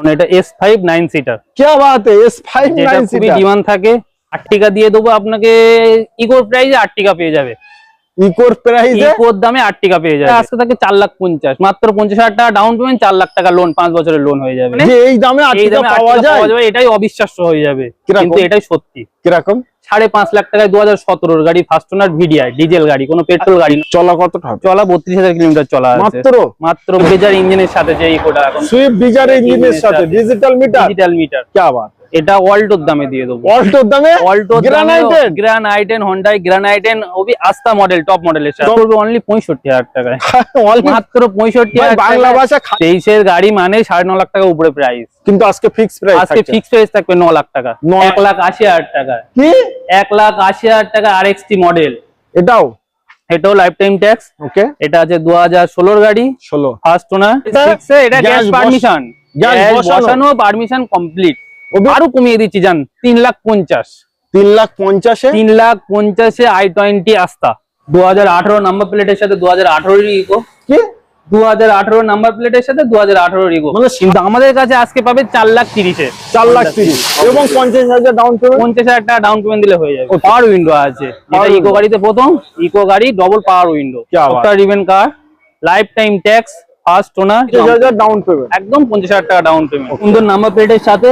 কারণ এটা S5 9 seater কি বাত S5 9 সিটার ডিমান্ড থাকে আর্টিকা দিয়ে দেবো আপনাকে ইকোর প্রাইজে আর্টিকা পেয়ে যাবে। ইকোর প্রাইজে ইকোর দামে আটটিকা পেয়ে যাবে। আজকে থাকে 4 লাখ 50 মাত্র 50 হাজার টাকা ডাউন পেমেন্ট 4 লাখ টাকা লোন 5 বছরের লোন হয়ে যাবে। এই দামে আর্টিকা পাওয়া যায়? এটাই অবিশ্বাস্য হয়ে যাবে। কিন্তু এটাই সত্যি। কীরকম? সাড়ে পাঁচ লাখ টাকায় দু হাজার সতেরোর গাড়ি ফার্স্ট ওনার ভিডিআই ডিজেল গাড়ি কোনো পেট্রোল গাড়ি চলা কতটা? চলা বত্রিশ হাজার কিলোমিটার চলা মাত্র? মাত্র বেজার ইঞ্জিনের সাথে যে ইকোটা সুইফট ইঞ্জিনের সাথে ডিজিটাল মিটার ডিজিটাল মিটার কে আবার এটা অল্টোর দামে দিয়ে দেবো। অল্টোর দামে? অল্টোর Granite? Grand i ten Hyundai Grand i ten Obi আস্তা মডেল টপ সাথে। Top- অনলি পঁয়ষট্টি হাজার টাকায়। মাত্র পঁয়ষট্টি হাজার বাংলা ভাষা তেইশের গাড়ি মানে সাড়ে ন লাখ টাকা উপরে প্রাইস কিন্তু আজকে ফিক্স প্রাইস আজকে ফিক্স প্রাইস থাকবে ন লাখ টাকা। এক লাখ আশি হাজার টাকা। কি? এক লাখ আশি হাজার টাকা আর এক্সটি মডেল এটাও? এটাও লাইফ টাইম ট্যাক্স ওকে এটা আছে দু হাজার ষোলোর গাড়ি। ষোলো। ফার্স্ট ওনার এটা গ্যাস পারমিশন গ্যাস বসানো। পারমিশন কমপ্লিট আরও কমিয়ে দিচ্ছি যান তিন লাখ পঞ্চাশ। তিন লাখ পঞ্চাশে? তিন লাখ পঞ্চাশে আই টোয়েন্টি আস্তা দু নাম্বার প্লেটের সাথে হাজার ইকো নাম্বার প্লেটের সাথে দু হাজার ইকো মানে আমাদের কাছে আজকে পাবে চার লাখ তিরিশে। চার লাখ পঞ্চাশ। হাজার ডাউন পঞ্চাশ হাজার টাকা ডাউন পেমেন্ট দিলে হয়ে পাওয়ার উইন্ডো আছে। ইকো গাড়িতে প্রথম। ইকো গাড়ি double power window রিভেন car lifetime tax first down একদম পঞ্চাশ হাজার টাকা ডাউন পেমেন্ট সুন্দর নাম্বার প্লেটের সাথে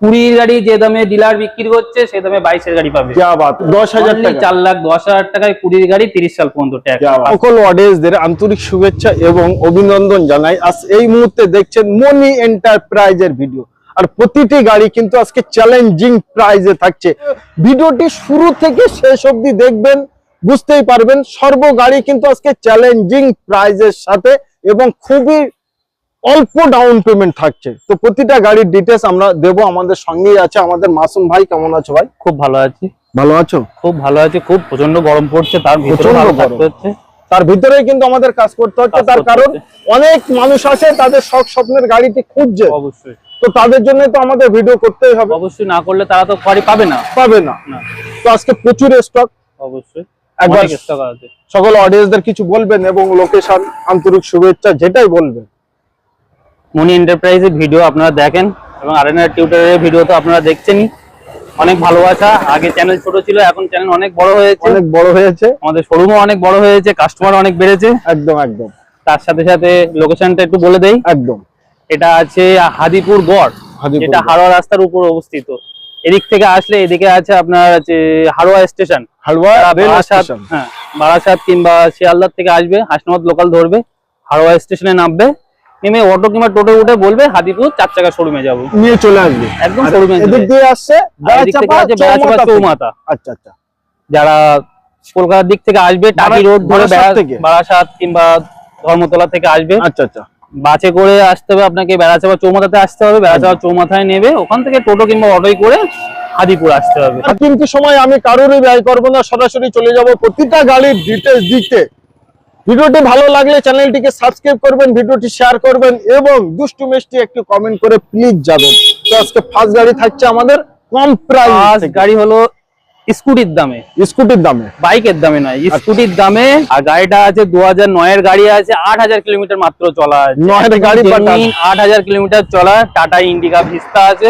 কুড়ির গাড়ি যে দামে ডিলার বিক্রি করছে সে দামে বাইশের গাড়ি পাবে। দশ হাজার চার লাখ দশ হাজার টাকায় কুড়ির গাড়ি তিরিশ সাল পর্যন্ত সকল আন্তরিক শুভেচ্ছা এবং অভিনন্দন এই মুহূর্তে দেখছেন মনি এন্টারপ্রাইজের ভিডিও আর প্রতিটি গাড়ি কিন্তু আজকে চ্যালেঞ্জিং প্রাইজে থাকছে। ভিডিওটি শুরু থেকে শেষ অব্দি দেখবেন বুঝতেই পারবেন সর্ব গাড়ি কিন্তু আজকে চ্যালেঞ্জিং প্রাইজের সাথে এবং খুবই অল্প ডাউন পেমেন্ট থাকছে। তো প্রতিটা গাড়ির ডিটেলস আমরা দেব আমাদের সঙ্গেই আছে। আমাদের মাসুম ভাই কেমন আছো ভাই? খুব ভালো আছি। ভালো আছো? খুব ভালো আছি। খুব প্রচণ্ড গরম পড়ছে তার ভিতরে হচ্ছে। তার ভিতরে কিন্তু আমাদের কাজ করতে হচ্ছে। তার কারণ অনেক মানুষ আছে তাদের শখ স্বপ্নের গাড়িটি খুঁজছে। অবশ্যই। তো তাদের জন্য তো আমাদের ভিডিও করতেই হবে। অবশ্যই না করলে তারা তো গাড়ি পাবে না। পাবে না। তো আজকে প্রচুর স্টক অবশ্যই। একবার সকল অডিয়েন্সদের কিছু বলবেন এবং লোকেশন আন্তরিক শুভেচ্ছা যেটাই বলবেন। মনি এন্টারপ্রাইজের ভিডিও আপনারা দেখেন এবং আরেনা টিউটারের ভিডিও তো আপনারা দেখছেনই। অনেক ভালোবাসা। আগে চ্যানেল ছোট ছিল এখন চ্যানেল অনেক বড় হয়েছে। অনেক বড় হয়েছে। আমাদের শোরুমও অনেক বড় হয়েছে কাস্টমার অনেক বেড়েছে। একদম একদম। তার সাথে সাথে লোকেশনটা একটু বলে দেই। একদম। এটা আছে হাদিপুর গড় যেটা হাড়োয়া রাস্তার উপর অবস্থিত। এদিক থেকে আসলে এদিকে আছে আপনার আছে হাড়োয়া স্টেশন। রেল বারাসাত হ্যাঁ বারাসাত কিংবা শিয়ালদার থেকে আসবে হাসনাবাদ লোকাল ধরবে হাড়োয়া স্টেশনে নামবে। নেমে অটো কিংবা টোটো উঠে বলবে হাদিপুর চার চাকা শোরুমে যাব। নিয়ে চলে আসবে। একদম শোরুমে এদিক দিয়ে আসছে বেড়াচাপা, আচ্ছা আচ্ছা। যারা কলকাতার দিক থেকে আসবে টাকি রোড ধরে বারাসাত কিংবা ধর্মতলা থেকে আসবে। আচ্ছা আচ্ছা। বাসে করে আসতে হবে আপনাকে বেড়াচাপা চৌমাথাতে আসতে হবে। বেড়াচাপা চৌমাথায় নেবে ওখান থেকে টোটো কিংবা অটোই করে হাদিপুর আসতে হবে। কিন্তু সময় আমি কারোরই ব্যয় করব না সরাসরি চলে যাব প্রতিটা গাড়ির ডিটেলস দিতে। ভিডিওটি ভালো লাগলে চ্যানেলটিকে সাবস্ক্রাইব করবেন ভিডিওটি শেয়ার করবেন এবং দুষ্টু মিষ্টি একটু কমেন্ট করে প্লিজ যাবেন তো আজকে ফার্স্ট গাড়ি থাকছে আমাদের কম প্রাইস গাড়ি হলো স্কুটির দামে। স্কুটির দামে। বাইকের দামে নয় স্কুটির দামে। আর গাড়িটা আছে দু হাজার নয়ের গাড়ি আছে আট হাজার কিলোমিটার মাত্র চলা নয়ের গাড়ি। আট হাজার কিলোমিটার চলা টাটা ইন্ডিকা ভিস্তা আছে।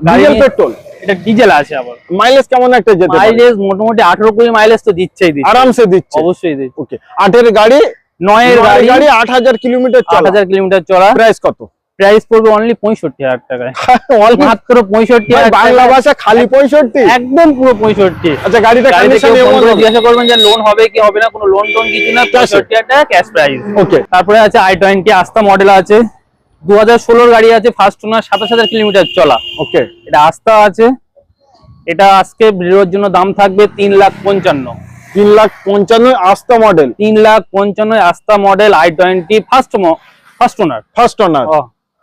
ডিজেল পেট্রোল এটা ডিজেল আছে আবার। মাইলেজ কেমন একটা যেতে মাইলেজ মোটামুটি আঠারো কুড়ি মাইলেজ তো দিচ্ছেই দিচ্ছে। আরামসে দিচ্ছে। অবশ্যই দিচ্ছে। ওকে আটের গাড়ি নয়ের নয়ের গাড়ি গাড়ি আট হাজার কিলোমিটার চলা। হাজার কিলোমিটার চলা। প্রাইস কত? প্রাইস পড়বে অনলি পঁয়ষট্টি হাজার টাকায়। অল্প মাত্র পঁয়ষট্টি ভাই, হাজার বাংলা ভাষা খালি পঁয়ষট্টি? একদম পুরো পঁয়ষট্টি। আচ্ছা গাড়িটা কন্ডিশন জিজ্ঞাসা করবেন যে লোন হবে কি হবে না কোনো লোন টোন কিছু না পঁয়ষট্টি হাজার টাকা ক্যাশ প্রাইস ওকে তারপরে আছে আই টোয়েন্টি আস্তা মডেল আছে। দু হাজার ষোলোর গাড়ি আছে ফার্স্ট ওনার সাতাশ হাজার কিলোমিটার চলা। ওকে এটা আস্তা আছে। এটা আজকে ভিডিওর জন্য দাম থাকবে তিন লাখ পঞ্চান্ন। তিন লাখ পঞ্চান্ন আস্তা মডেল তিন লাখ পঞ্চান্ন আস্তা model i twenty first first owner first owner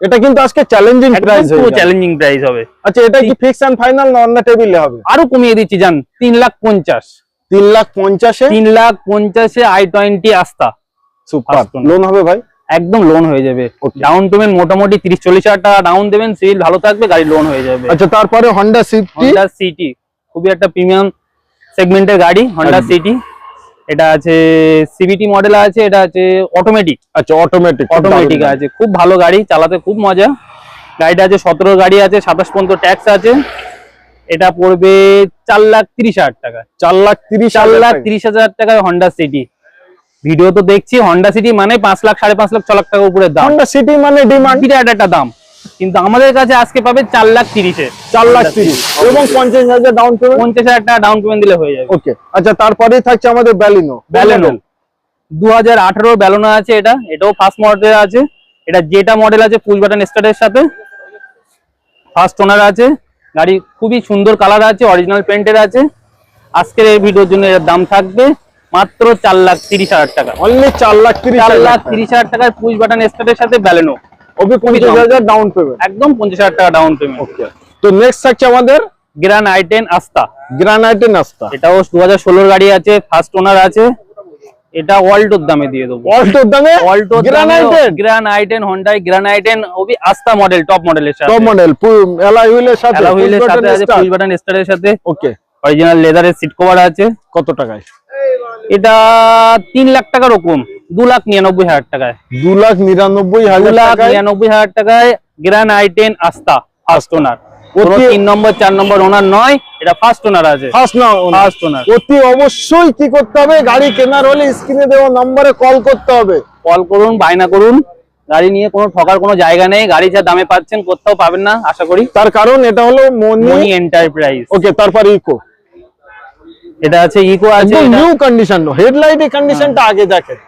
এটা কিন্তু আজকে চ্যালেঞ্জিং প্রাইস একদম চ্যালেঞ্জিং প্রাইস হবে। আচ্ছা এটা কি ফিক্স এন্ড ফাইনাল না অন্য টেবিলে হবে? আরও কমিয়ে দিচ্ছি জান। তিন লাখ পঞ্চাশ। তিন লাখ পঞ্চাশে? তিন লাখ পঞ্চাশে আই টোয়েন্টি আস্তা সুপার লোন হবে ভাই? একদম লোন হয়ে যাবে। ডাউন পেমেন্ট মোটামুটি তিরিশ চল্লিশ হাজার টাকা ডাউন দেবেন সিভিল ভালো থাকবে গাড়ি লোন হয়ে যাবে। আচ্ছা তারপরে হন্ডা হন্ডা সিটি খুবই একটা প্রিমিয়াম সেগমেন্টের গাড়ি হন্ডা সিটি এটা আছে সিবিটি মডেল আছে এটা আছে অটোমেটিক আচ্ছা অটোমেটিক অটোমেটিক আছে খুব ভালো গাড়ি চালাতে খুব মজা। গাড়িটা আছে সতেরো গাড়ি আছে সাতাশ পর্যন্ত ট্যাক্স আছে। এটা পড়বে চার লাখ তিরিশ হাজার টাকা। চার লাখ তিরিশ চার হাজার লাখ তিরিশ হাজার টাকায় হন্ডা সিটি ভিডিও তো দেখছি হন্ডা সিটি মানে পাঁচ লাখ সাড়ে পাঁচ লাখ ছ লাখ টাকা উপরে দাম। হন্ডা সিটি মানে ডিমান্ড বিরাট একটা দাম। কিন্তু আমাদের কাছে আজকে পাবে চার লাখ তিরিশে। চার লাখ তিরিশ। এবং পঞ্চাশ হাজার ডাউন পেমেন্ট পঞ্চাশ হাজার টাকা ডাউন পেমেন্ট দিলে হয়ে যাবে। ওকে আচ্ছা তারপরেই থাকছে আমাদের ব্যালিনো ব্যালেনো দু হাজার আঠারো ব্যালোনা আছে এটা। এটাও ফার্স্ট মডেল আছে। এটা যেটা মডেল আছে পুশ বাটন স্টার্টের সাথে। ফার্স্ট ওনার আছে। গাড়ি খুবই সুন্দর কালার আছে অরিজিনাল পেন্টের আছে। আজকের এই ভিডিওর জন্য এর দাম থাকবে। মাত্র চার লাখ তিরিশ হাজার টাকা। অনলি চার লাখ তিরিশ চার হাজার লাখ তিরিশ হাজার টাকার পুশ বাটন স্টার্টের সাথে ব্যালেনো ওবি পঞ্চাশ হাজার ডাউন পেমেন্ট একদম পঞ্চাশ হাজার টাকা ডাউন পেমেন্ট ওকে তো নেক্সট থাকছে আমাদের গ্রান আই টেন আস্তা গ্রানাইটে নাস্তা এটাও দু হাজার ষোলোর গাড়ি আছে ফার্স্ট ওনার আছে। এটা অল্টোর দামে দিয়ে দেবো। অল্টোর দামে Alto গ্রানাইটে Grand i ten Hyundai Grand i ten Obi আস্তা মডেল টপ মডেলের সাথে। টপ মডেল এলআই হুইলের সাথে অ্যালা হুইলের সাথে আছে পুশ বাটন স্টারের সাথে। ওকে অরিজিনাল লেদারের সিট কভার আছে। কত টাকায়? এটা তিন লাখ টাকার ওরকম দু লাখ নিরানব্বই হাজার টাকায়। দু লাখ নিরানব্বই দু হাজার লাখ নিরানব্বই হাজার টাকায় গ্রান আইটেন আস্তা ফার্স্ট ওনার তিন নম্বর চার নম্বর ওনার নয় এটা ফার্স্ট ওনার আছে। ফার্স্ট ওনার অতি অবশ্যই কি করতে হবে? গাড়ি কেনার হলে স্ক্রিনে দেওয়া নম্বরে কল করতে হবে। কল করুন বায়না করুন। গাড়ি নিয়ে কোনো ঠকার কোনো জায়গা নেই। গাড়ি যা দামে পাচ্ছেন কোথাও পাবেন না আশা করি। তার কারণ এটা হলো মনি মনি এন্টারপ্রাইজ ওকে তারপর ইকো এটা আছে ইকো আছে নিউ কন্ডিশন হেডলাইটের কন্ডিশনটা আগে দেখেন।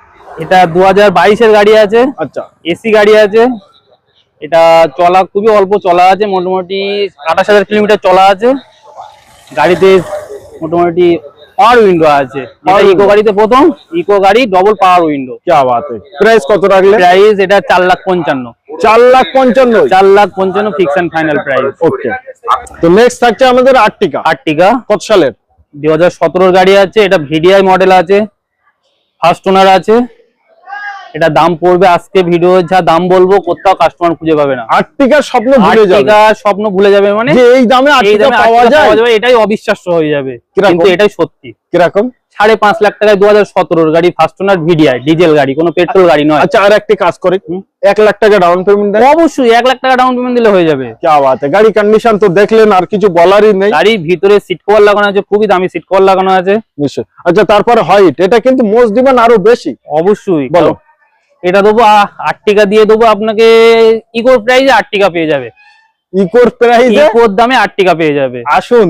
এটা 2022 এর গাড়ি আছে। আচ্ছা। এসি গাড়ি আছে। এটা চলা খুবই অল্প চলা আছে মোটামুটি 28000 কিলোমিটার চলা আছে। গাড়িতে মোটামুটি পাওয়ার উইন্ডো আছে। এটা ইকো গাড়িতে প্রথম ইকো গাড়ি ডবল পাওয়ার উইন্ডো কি বাত প্রাইস কত রাখলে প্রাইস এটা 4 লাখ 55 চার লাখ পঞ্চান্ন। চার লাখ পঞ্চান্ন fix and final price okay তো নেক্সট থাকছে আমাদের আর্টিকা আর্টিকা কত সালের? দুই হাজার গাড়ি আছে এটা ভিডিআই মডেল আছে ফার্স্ট ওনার আছে। এটা দাম পড়বে আজকে ভিডিও যা দাম বলব কোথাও কাস্টমার খুঁজে পাবে না। আর্টিকার স্বপ্ন ভুলে যাবে। স্বপ্ন ভুলে যাবে মানে এই দামে আর্টিকা পাওয়া যায়। এটাই অবিশ্বাস্য হয়ে যাবে। কিন্তু এটাই সত্যি। কীরকম? সাড়ে পাঁচ লাখ টাকায় দু হাজার সতেরোর গাড়ি ফার্স্ট ওনার ভিডিআই ডিজেল গাড়ি কোনো পেট্রোল গাড়ি নয়। আচ্ছা আর একটি কাজ করে। এক লাখ টাকা ডাউন পেমেন্ট অবশ্যই এক লাখ টাকা ডাউন পেমেন্ট দিলে হয়ে যাবে। গাড়ি কন্ডিশন তো দেখলেন আর কিছু বলারই নেই। গাড়ি ভিতরে সিট কভার লাগানো আছে খুবই দামি সিট কভার লাগানো আছে। আচ্ছা তারপর হাইট এটা কিন্তু মোস্ট ডিমান্ড আরও বেশি। অবশ্যই। বলো। এটা দেবো আট টিকা দিয়ে দেবো আপনাকে ইকো প্রাইজে আট টিকা পেয়ে যাবে। ইকোর প্রাইসে ইকোর দামে আট টাকা পেয়ে যাবে। আসুন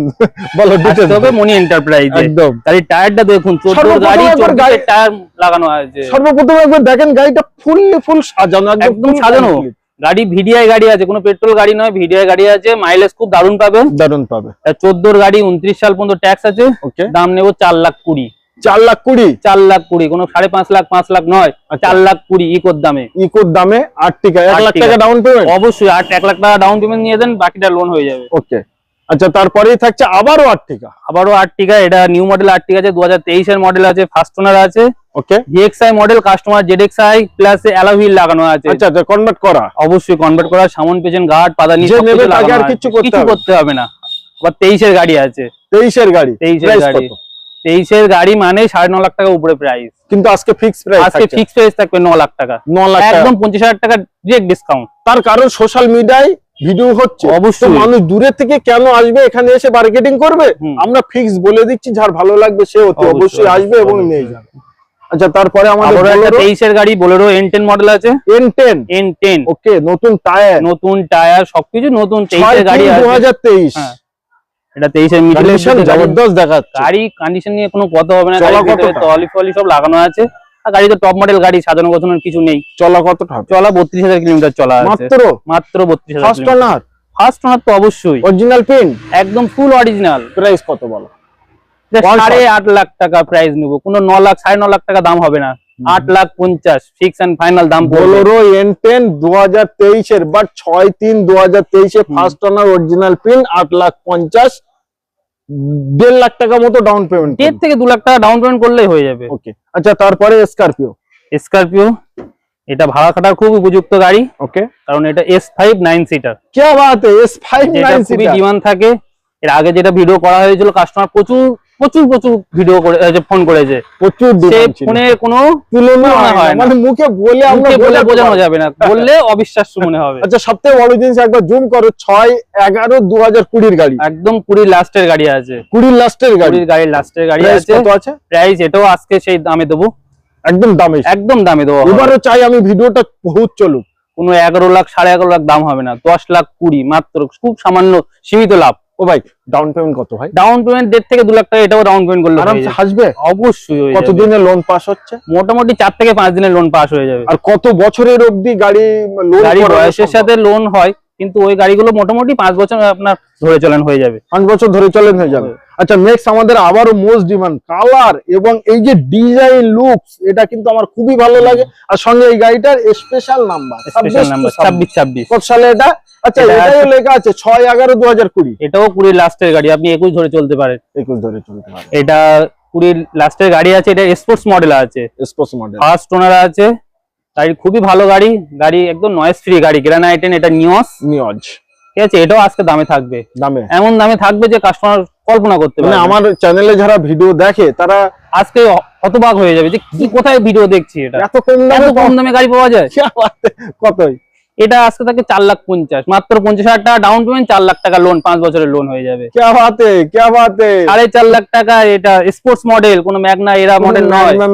বলো হবে বলো। মনি এন্টারপ্রাইজে একদম। গাড়ির টায়ারটা দেখুন চোদ্দ সর্বপ্রথম গাড়ি একবার চোদ্দ গাড়ি- টায়ার লাগানো আছে। সর্বপ্রথম একবার দেখেন গাড়িটা ফুললি ফুল সাজানো একদম সাজানো। গাড়ি ভিডিআই গাড়ি আছে কোনো পেট্রোল গাড়ি নয় ভিডিআই গাড়ি আছে মাইলেজ খুব দারুণ পাবে দারুণ পাবে। চোদ্দোর গাড়ি উনত্রিশ সাল পর্যন্ত ট্যাক্স আছে। ওকে দাম নেব চার লাখ কুড়ি। চার লাখ কুড়ি। চার লাখ কুড়ি কোনো সাড়ে পাঁচ লাখ পাঁচ লাখ নয় আচ্ছা। চার লাখ কুড়ি ইকোর দামে। ইকোর দামে আর্টিকা এক লাখ টাকা। ডাউন পেমেন্ট অবশ্যই আর এক লাখ টাকা ডাউন পেমেন্ট নিয়ে দেন বাকিটা লোন হয়ে যাবে। ওকে আচ্ছা তারপরেই থাকছে আবারও আর্টিকা আবারও আর্টিকা এটা নিউ মডেল আর্টিকা আছে দু হাজার তেইশের মডেল আছে ফার্স্ট ওনার আছে। Okay GXI model customer ZXI plus alloy wheel লাগানো আছে। আচ্ছা আচ্ছা কনভার্ট করা। অবশ্যই কনভার্ট করা সামন পেছন নেবে তাকে আর কিছু করতে হবে। না। আবার তেইশের গাড়ি আছে। তেইশের গাড়ি তেইশের গাড়ি? তেইশের গাড়ি মানে সাড়ে ন লাখ টাকা উপরে প্রাইস কিন্তু আজকে ফিক্স প্রাইস আজকে ফিক্স প্রাইস থাকবে ন লাখ টাকা। ন লাখ একদম পঞ্চাশ হাজার টাকা ডিরেক্ট ডিসকাউন্ট তার কারণ সোশ্যাল মিডিয়ায় ভিডিও হচ্ছে। অবশ্যই। মানুষ দূরে থেকে কেন আসবে এখানে এসে মার্কেটিং করবে? আমরা ফিক্স বলে দিচ্ছি যার ভালো লাগবে সে অতি অবশ্যই, আসবে এবং। নিয়ে যাবে। আচ্ছা তারপরে আমাদের তেইশের গাড়ি বোলেরো এন টেন মডেল আছে। N ten N ten okay নতুন টায়ার নতুন টায়ার সবকিছু নতুন তেইশের গাড়ি দু আছে হাজার তেইশ। এটা তেইশের মিডিল কন্ডিশন জবরদস্ত দেখাচ্ছে। গাড়ি কন্ডিশন নিয়ে কোনো কথা হবে না ফলি সব লাগানো আছে। আর গাড়ি তো টপ মডেল গাড়ি সাজানো গোছানোর কিছু নেই। চলা কতটা? চলা বত্রিশ হাজার কিলোমিটার চলা আছে। মাত্র? মাত্র বত্রিশ হাজার ফার্স্ট ওনার ফার্স্ট ওনার তো অবশ্যই। অরিজিনাল পিন একদম ফুল অরিজিনাল প্রাইস কত বলো? One সাড়ে আট লাখ টাকা প্রাইস নেব। কোনো ন লাখ সাড়ে ন লাখ টাকা দাম হবে না। আট লাখ পঞ্চাশ ফিক্স অ্যান্ড ফাইনাল দাম বোলোরো এন টেন দু হাজার তেইশের বাট ছয় তিন দু হাজার তেইশে ফার্স্ট অনার অরিজিনাল পিন আট লাখ পঞ্চাশ। দেড় লাখ টাকা মতো ডাউন পেমেন্ট এর থেকে দু লাখ টাকা ডাউন পেমেন্ট করলেই হয়ে যাবে। ওকে আচ্ছা তারপরে স্করপিও স্করপিও এটা ভাড়া খাটার খুব উপযুক্ত গাড়ি। ওকে কারণ এটা এস ফাইভ নাইন সিটার কে Baat S five nine seater demand থাকে। এর আগে যেটা ভিডিও করা হয়েছিল কাস্টমার প্রচুর প্রচুর প্রচুর ভিডিও করে ফোন করেছে। প্রচুর সে demand ছিল। ফোনে কোনো। মানে মুখে বলে আমরা বলে বোঝানো যাবে না বললে অবিশ্বাস্য মনে হবে। আচ্ছা সবথেকে বড় জিনিস একবার জুম করো ছয় এগারো দু হাজার কুড়ির গাড়ি। একদম কুড়ি লাস্টের গাড়ি আছে। কুড়ির লাস্টের গাড়ি। কুড়ির গাড়ির লাস্টের গাড়ি আছে। আছে? প্রাইস এটাও আজকে সেই দামে দেবো। একদম দামে। একদম দামে দেবো। এবারও চাই আমি ভিডিওটা বহুত চলুক। কোনো এগারো লাখ সাড়ে এগারো লাখ দাম হবে না দশ লাখ কুড়ি মাত্র খুব সামান্য সীমিত লাভ। ও ভাই ডাউন পেমেন্ট কত ভাই? ডাউন পেমেন্ট দেড় থেকে দু লাখ টাকা এটাও ডাউন পেমেন্ট করলে আরামসে হাসবে? অবশ্যই হয়ে কত দিনে লোন পাস হচ্ছে? মোটামুটি চার থেকে পাঁচ দিনের লোন পাস হয়ে যাবে। আর কত বছরের অবধি গাড়ি লোন গাড়ি বয়সের সাথে লোন হয় কিন্তু ওই গাড়িগুলো মোটামুটি পাঁচ বছর আপনার ধরে চলেন হয়ে যাবে। পাঁচ বছর ধরে চলেন হয়ে যাবে। আচ্ছা নেক্সট আমাদের আবারও মোস্ট ডিমান্ড কালার এবং এই যে ডিজাইন লুকস এটা কিন্তু আমার খুবই ভালো লাগে। আর সঙ্গে এই গাড়িটার স্পেশাল নাম্বার স্পেশাল নাম্বার ছাব্বিশ ছাব্বিশ। কত সালে এটা? আচ্ছা এটাও লেখা আছে 6 11 2020 এটাও 20 লাস্টের গাড়ি আপনি 21 ধরে চলতে পারেন। 21 ধরে চলতে পারেন। এটা 20 লাস্টের গাড়ি আছে এটা স্পোর্টস মডেল আছে। স্পোর্টস মডেল ফার্স্ট ওনার আছে। গাড়ি খুবই ভালো গাড়ি গাড়ি একদম নয়েজ ফ্রি গাড়ি গ্রানাইটেন এটা নিওস নিওজ ঠিক আছে এটাও আজকে দামে থাকবে। দামে। এমন দামে থাকবে যে কাস্টমার কল্পনা করতে মানে পারবে আমার চ্যানেলে যারা ভিডিও দেখে তারা আজকে হতবাক হয়ে যাবে যে কি কোথায় ভিডিও দেখছি এটা। এত কম দামে কম দামে গাড়ি পাওয়া যায়? কতই? এটা আজকে থাকে চার লাখ পঞ্চাশ। মাত্র পঞ্চাশ হাজার টাকা ডাউন পেমেন্ট চার লাখ টাকা লোন পাঁচ বছরের লোন হয়ে যাবে। সাড়ে চার লাখ টাকা এটা স্পোর্টস মডেল কোন ম্যাগনা এরা মডেল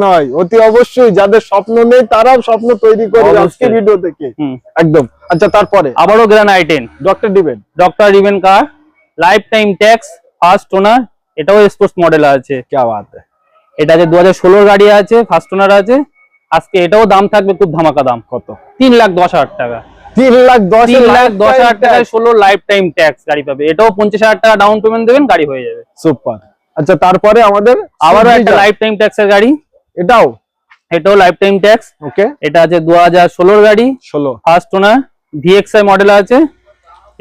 নয়। অতি অবশ্যই যাদের স্বপ্ন নেই তারাও স্বপ্ন তৈরি করে আজকে ভিডিও থেকে একদম। আচ্ছা তারপরে? আবারও গ্রান আইটেন ডক্টর ডিবেন doctor ডিবেন car life time tax first owner এটাও স্পোর্টস মডেল আছে। কেউ বাত? এটা যে দু হাজার গাড়ি আছে ফার্স্ট ওনার আছে। আজকে এটাও দাম থাকবে খুব ধামাকা দাম। কত? তিন লাখ দশ হাজার টাকা। তিন লাখ দশ লাখ দশ হাজার টাকায় ষোলো লাইফ টাইম ট্যাক্স গাড়ি পাবে। এটাও পঞ্চাশ হাজার টাকা ডাউন পেমেন্ট দেবেন গাড়ি হয়ে যাবে। সুপার। আচ্ছা তারপরে আমাদের আবারও একটা লাইফ টাইম ট্যাক্সের গাড়ি। এটাও? এটাও লাইফ টাইম ট্যাক্স ওকে এটা আছে দু হাজার ষোলোর গাড়ি। ষোলো। ফার্স্ট ওনার ভিএক্সআই মডেল আছে।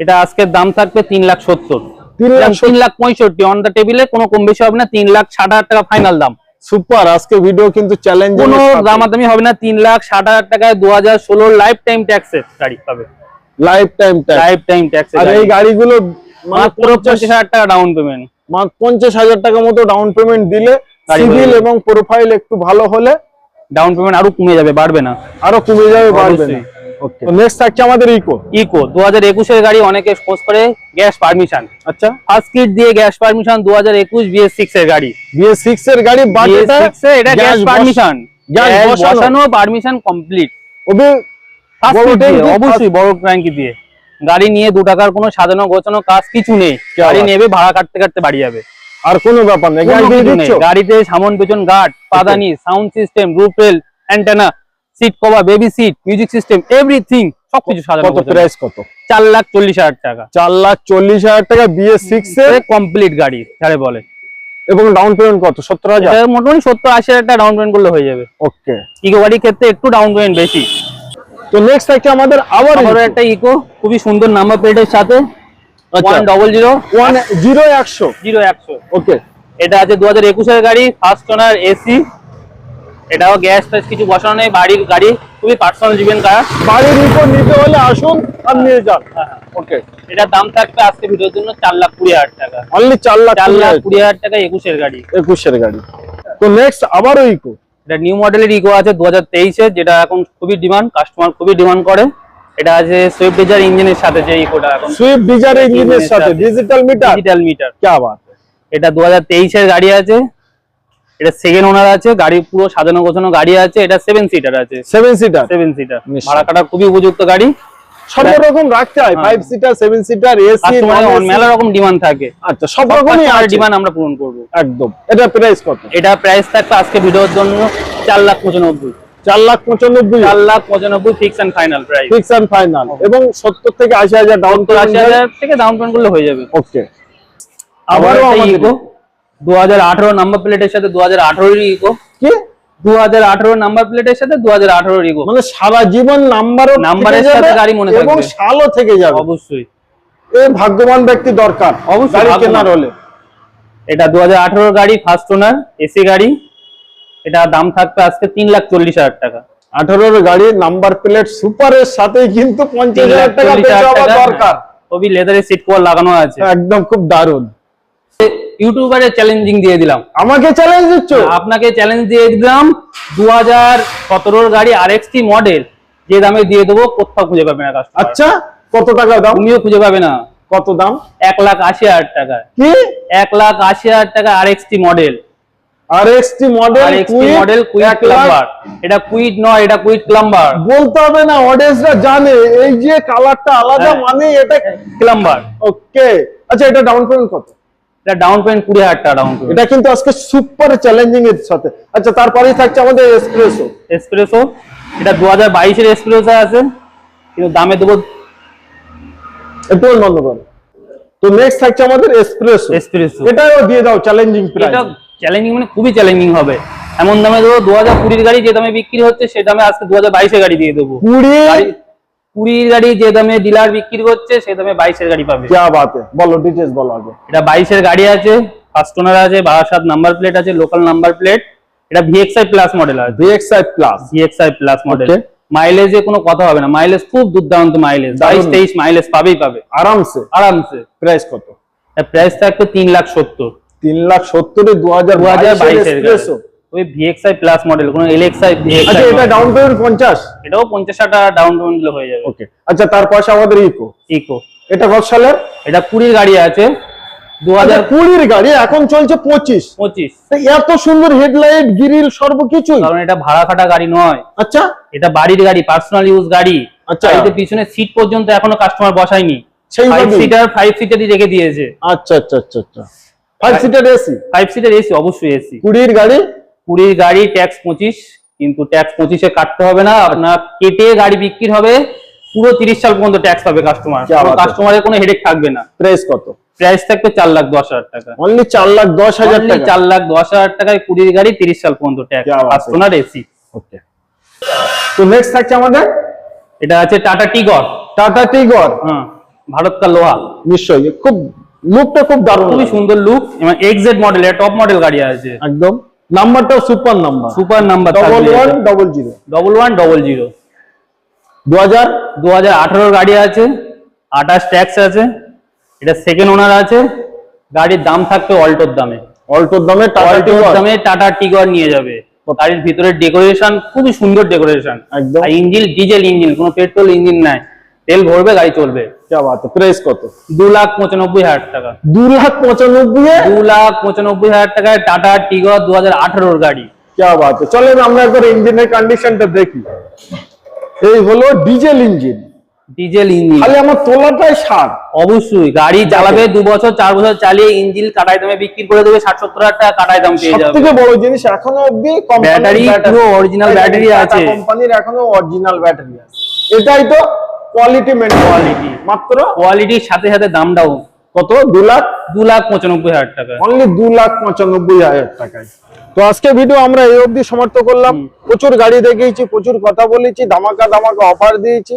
এটা আজকের দাম থাকবে তিন লাখ সত্তর। তিন লাখ তিন লাখ পঁয়ষট্টি। অন দ্য টেবিলে কোনো কম বেশি হবে না তিন লাখ ষাট হাজার টাকা ফাইনাল দাম। সুপার আজকে ভিডিও কিন্তু চ্যালেঞ্জ কোনো দামাদামি হবে না তিন লাখ ষাট হাজার টাকায় দু হাজার ষোলো লাইফ টাইম ট্যাক্সের গাড়ি পাবে। Life time tax life time ট্যাক্সের আর এই গাড়িগুলো মাত্র পঞ্চাশ হাজার টাকা ডাউন পেমেন্ট মাত্র পঞ্চাশ হাজার টাকা মতো ডাউন পেমেন্ট দিলে সিভিল এবং প্রোফাইল একটু ভালো হলে ডাউন পেমেন্ট আরও কমে যাবে বাড়বে না। আরও কমে যাবে বাড়বে না। ওকে তো নেক্সট থাকছে আমাদের ইকো ইকো 2021 এর গাড়ি অনেকে খোঁজ করে গ্যাস পারমিশন আচ্ছা। ফার্স্ট কিট দিয়ে গ্যাস পারমিশন 2021 এর গাড়ি। বিএস এর গাড়ি এটা গ্যাস পারমিশন গ্যাস বসানো। পারমিশন কমপ্লিট ওবে অবশ্যই বড় ট্যাঙ্কি দিয়ে। গাড়ি নিয়ে দু টাকার কোনো সাজানো গোছানো কাজ কিছু নেই। গাড়ি নেবে ভাড়া কাটতে কাটতে বাড়ি যাবে। আর কোনো ব্যাপার নেই গাড়িতে সামন পেছন guard পাদানি sound system roof rail antenna seat cover baby seat music system everything সবকিছু সাজানো কত প্রাইস কত? চার লাখ চল্লিশ হাজার টাকা। চার লাখ চল্লিশ হাজার টাকা বিএস সিক্স এর? কমপ্লিট গাড়ি যারে বলে। এবং ডাউন পেমেন্ট কত? সত্তর হাজার? মোটামুটি সত্তর আশি হাজার টাকা ডাউন পেমেন্ট করলে হয়ে যাবে। ওকে ইকো গাড়ির ক্ষেত্রে একটু ডাউন পেমেন্ট বেশি। তো নেক্সট থাকছে আমাদের আবার আবারও একটা ইকো খুবই সুন্দর নাম্বার প্লেটের সাথে। আচ্ছা। One double zero one zero একশো। জিরো একশো। ওকে এটা আছে দু হাজার একুশের গাড়ি ফার্স্ট ওনার এসি এটাও গ্যাস ফ্যাস কিছু বসানো নেই বাড়ি গাড়ি খুবই পার্সোনাল জীবন কারা। বাড়ির উপর নিতে হলে আসুন আর নিয়ে যান। হ্যাঁ, হ্যাঁ। ওকে এটা দাম থাকবে আজকে ভিডিওর জন্য চার লাখ কুড়ি হাজার টাকা। অনলি চার লাখ চার লাখ কুড়ি হাজার টাকা একুশের গাড়ি। একুশের গাড়ি। তো নেক্সট আবারও ইকো এটা নিউ মডেলের ইকো আছে দু হাজার তেইশে যেটা এখন খুবই ডিমান্ড কাস্টমার খুবই ডিমান্ড করে। এটা আছে সুইফট ডিজার ইঞ্জিনের সাথে যে ইকোটা এখন। সুইফট ডিজার ইঞ্জিনের সাথে ডিজিটাল মিটার ডিজিটাল মিটার কি বাত এটা 2023 এর গাড়ি আছে। এটা সেকেন্ড ওনার আছে গাড়ি পুরো সাজানো গোছানো গাড়ি আছে এটা সেভেন সিটার আছে। Seven seater seven seater. ভাড়া কাটা খুবই উপযুক্ত গাড়ি। সব রকম রাখতে হয়। Five seater seven seater AC মেলা রকম ডিমান্ড থাকে। আচ্ছা সব রকমই আছে। ডিমান্ড আমরা পূরণ করব। একদম। এটা প্রাইস কত? এটা প্রাইস থাকবে আজকে ভিডিওর জন্য চার লাখ পঁচানব্বই। চার লাখ পঁচানব্বই। চার লাখ পঁচানব্বই fix and final price fix and final এবং সত্তর থেকে আশি হাজার ডাউন আশি হাজার থেকে ডাউন পেমেন্ট করলে হয়ে যাবে। ওকে আবারও আমাদের দু হাজার আঠারো নাম্বার প্লেটের সাথে দু হাজার আঠারোর ইকো কি? দু হাজার আঠারো নাম্বার প্লেটের সাথে দু হাজার আঠারোর ইকো মানে সারা জীবন নাম্বারও নাম্বারের সাথে গাড়ি মনে এবং সালও থেকে যাবে। অবশ্যই। এই ভাগ্যবান ব্যক্তি দরকার অবশ্যই গাড়ি কেনার হলে। এটা দু হাজার গাড়ি ফার্স্ট ওনার এসি গাড়ি। এটা দাম থাকবে আজকে তিন লাখ চল্লিশ হাজার টাকা। আঠারোর গাড়ি নাম্বার প্লেট সুপারের সাথে কিন্তু পঞ্চাশ হাজার টাকা দরকার। খুবই লেদারের সিট কভার লাগানো আছে। একদম খুব দারুণ। ইউটিউবারে চ্যালেঞ্জিং দিয়ে দিলাম। আমাকে চ্যালেঞ্জ দিচ্ছ? আপনাকে চ্যালেঞ্জ দিয়ে দিলাম দু হাজার সতেরোর গাড়ি আর মডেল যে দামে দিয়ে দেবো কোথাও খুঁজে পাবে না কাস্টমার আচ্ছা কত টাকা দাম? তুমিও খুঁজে পাবে না। কত দাম? এক লাখ আশি হাজার টাকা। কি? এক লাখ আশি হাজার টাকা আর এক্সটি মডেল আর মডেল মডেল কুইট ক্লাম্বার এটা কুইট নয় এটা কুইট ক্লাম্বার বলতে হবে না অডিয়েন্সরা জানে এই যে কালারটা আলাদা হ্যাঁ। মানে এটা ক্লাম্বার ওকে আচ্ছা এটা ডাউন পেমেন্ট কত? এটা ডাউন পেমেন্ট কুড়ি হাজার টাকা ডাউন পেমেন্ট এটা কিন্তু আজকে সুপার চ্যালেঞ্জিং এর সাথে। আচ্ছা তারপরেই থাকছে আমাদের এসপ্রেসো এসপ্রেসো এটা দু হাজার বাইশের এসপ্রেসো আছে কিন্তু দামে দেবো একটু বন্ধ করো তো নেক্সট থাকছে আমাদের এসপ্রেসো এসপ্রেসো এটাও দিয়ে দাও চ্যালেঞ্জিং প্রাইস এটা চ্যালেঞ্জিং মানে খুবই চ্যালেঞ্জিং হবে। এমন দামে দেবো দু হাজার কুড়ির গাড়ি যে দামে বিক্রি হচ্ছে সে দামে আজকে দু হাজার বাইশের গাড়ি দিয়ে দেবো। কুড়ি? গাড়ি কুড়ির গাড়ি যে দামে ডিলার বিক্রি করছে সে দামে বাইশের গাড়ি পাবে। বলো ডিটেলস বলো আগে। এটা বাইশের গাড়ি আছে ফার্স্ট ওনার আছে বারাসাত নাম্বার প্লেট আছে লোকাল নাম্বার প্লেট এটা ভিএক্সআই প্লাস মডেল আছে। VXI plus VXI plus model মাইলেজে কোনো কথা হবে না। মাইলেজ খুব দুর্দান্ত মাইলেজ বাইশ তেইশ মাইলেজ পাবেই পাবে। আরামসে। আরামসে। প্রাইস কত? প্রাইস থাকতো তিন লাখ সত্তর। তিন লাখ সত্তর দু হাজার দু হাজার বাইশের ওই ভিএক্সআই প্লাস মডেল কোনো এলএক্সআই আচ্ছা এটা ডাউন পেমেন্ট পঞ্চাশ? এটাও পঞ্চাশ টাকা ডাউন পেমেন্ট দিলে হয়ে যাবে। ওকে আচ্ছা তার পাশে আমাদের ইকো ইকো এটা কত সালের? এটা কুড়ির গাড়ি আছে দু আচ্ছা হাজার কুড়ির গাড়ি এখন চলছে পঁচিশ। পঁচিশ। এত সুন্দর হেডলাইট গ্রিল সর্বকিছুই। কারণ এটা ভাড়া খাটা গাড়ি নয়। আচ্ছা। এটা বাড়ির গাড়ি পার্সোনাল ইউজ গাড়ি। আচ্ছা। গাড়িতে পিছনে সিট পর্যন্ত এখনও কাস্টমার বসায়নি। ফাইভ সিটার ফাইভ সিটারই রেখে দিয়েছে। আচ্ছা আচ্ছা আচ্ছা আচ্ছা। Five seater AC five seater AC অবশ্যই এসি কুড়ির গাড়ি? কুড়ির গাড়ি ট্যাক্স পঁচিশ কিন্তু ট্যাক্স পঁচিশে কাটতে হবে না আপনার কেটে গাড়ি বিক্রি হবে পুরো তিরিশ সাল পর্যন্ত ট্যাক্স পাবে কাস্টমার কাস্টমারের কোনো হেডেক থাকবে না। প্রাইস কত? প্রাইস থাকবে চার লাখ দশ হাজার টাকা। অনলি চার লাখ দশ হাজার চার লাখ দশ হাজার টাকায় কুড়ির গাড়ি তিরিশ সাল পর্যন্ত ট্যাক্স কাস্টমার এসি তো নেক্সট থাকছে আমাদের? এটা আছে টাটা টিগর টাটা টিগর হ্যাঁ ভারত কা লোহা। নিশ্চয়ই। খুব লুকটা খুব দারুণ খুবই সুন্দর লুক এবং এক্সেড মডেল টপ মডেল গাড়ি আছে। একদম। নাম্বারটাও super number super number double one double zero double one double zero দু হাজার দু হাজার আঠারোর গাড়ি আছে আঠাশ ট্যাক্স আছে এটা সেকেন্ড ওনার আছে গাড়ির দাম থাকবে অল্টোর দামে। অল্টোর দামে টাটা অল্টোর দামে টাটা টিগর নিয়ে যাবে। গাড়ির ভিতরে ডেকোরেশন খুবই সুন্দর ডেকোরেশন একদম। আর ইঞ্জিন ডিজেল ইঞ্জিন কোনো পেট্রোল ইঞ্জিন নাই। তেল ভরবে গাড়ি চলবে। গাড়ি। কে ইঞ্জিনের কন্ডিশনটা দেখি এই ইঞ্জিন ডিজেল ইঞ্জিন খালি আমার তোলাটাই সার। অবশ্যই গাড়ি চালাবে দু বছর চার বছর চালিয়ে ইঞ্জিন কাটায় দামে বিক্রি করে দেবে ষাট সত্তর হাজার টাকা কাটায় দাম পেয়ে যাবে। বড় জিনিস এখনও অবধি ব্যাটারি অরিজিনাল ব্যাটারি আছে। কোম্পানির এখনও অরিজিনাল ব্যাটারি আছে। এটাই তো কোয়ালিটি মেন কোয়ালিটি মাত্র? কোয়ালিটির সাথে সাথে দামটাও কত? দু লাখ? দু লাখ পঁচানব্বই হাজার টাকা। অনলি দু লাখ পঁচানব্বই হাজার টাকায়। তো আজকে ভিডিও আমরা এই অবধি সমাপ্ত করলাম। প্রচুর গাড়ি দেখিয়েছি প্রচুর কথা বলেছি ধামাকা ধামাকা অফার দিয়েছি।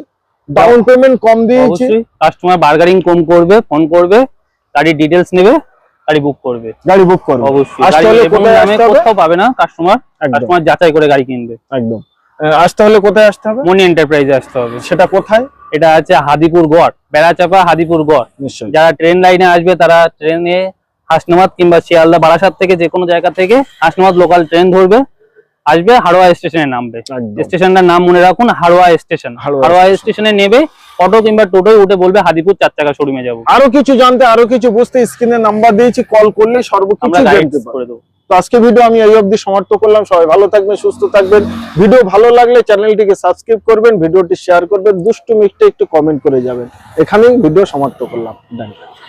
ডাউন পেমেন্ট কম দিয়েছি। কাস্টমার বার্গারিং কম করবে ফোন করবে গাড়ির ডিটেলস নেবে গাড়ি বুক করবে। গাড়ি বুক করবে। অবশ্যই। কোথাও পাবে না কাস্টমার। কাস্টমার যাচাই করে গাড়ি কিনবে। একদম। আসতে হলে কোথায় আসতে হবে? মনি এন্টারপ্রাইজে আসতে হবে। সেটা কোথায়? এটা আছে হাদিপুর গড় বেড়াচাপা হাদিপুর গড়। যারা ট্রেন লাইনে আসবে তারা ট্রেনে হাসনাবাদ কিংবা শিয়ালদা বারাসাত থেকে যে কোনো জায়গা থেকে হাসনাবাদ লোকাল ট্রেন ধরবে। আসবে হাড়োয়া স্টেশনে নামবে। স্টেশনটার নাম মনে রাখুন হাড়োয়া স্টেশন হাড়োয়া স্টেশনে নেবে অটো কিংবা টোটোয় উঠে বলবে হাদিপুর চার চাকা শোরুমে যাব। আরও কিছু জানতে আরও কিছু বুঝতে স্ক্রিনে নাম্বার দিয়েছি কল করলে সর্বকিছু আমরা জানতে পারবে। করে দেবো। তো আজকে ভিডিও আমি এই অবধি সমাপ্ত করলাম। সবাই ভালো থাকবেন, সুস্থ থাকবেন। ভিডিও ভালো লাগলে চ্যানেলটিকে সাবস্ক্রাইব করবেন ভিডিওটি শেয়ার করবেন, দুষ্টু মিষ্টি একটু কমেন্ট করে যাবেন। এখানেই ভিডিও সমাপ্ত করলাম। Done.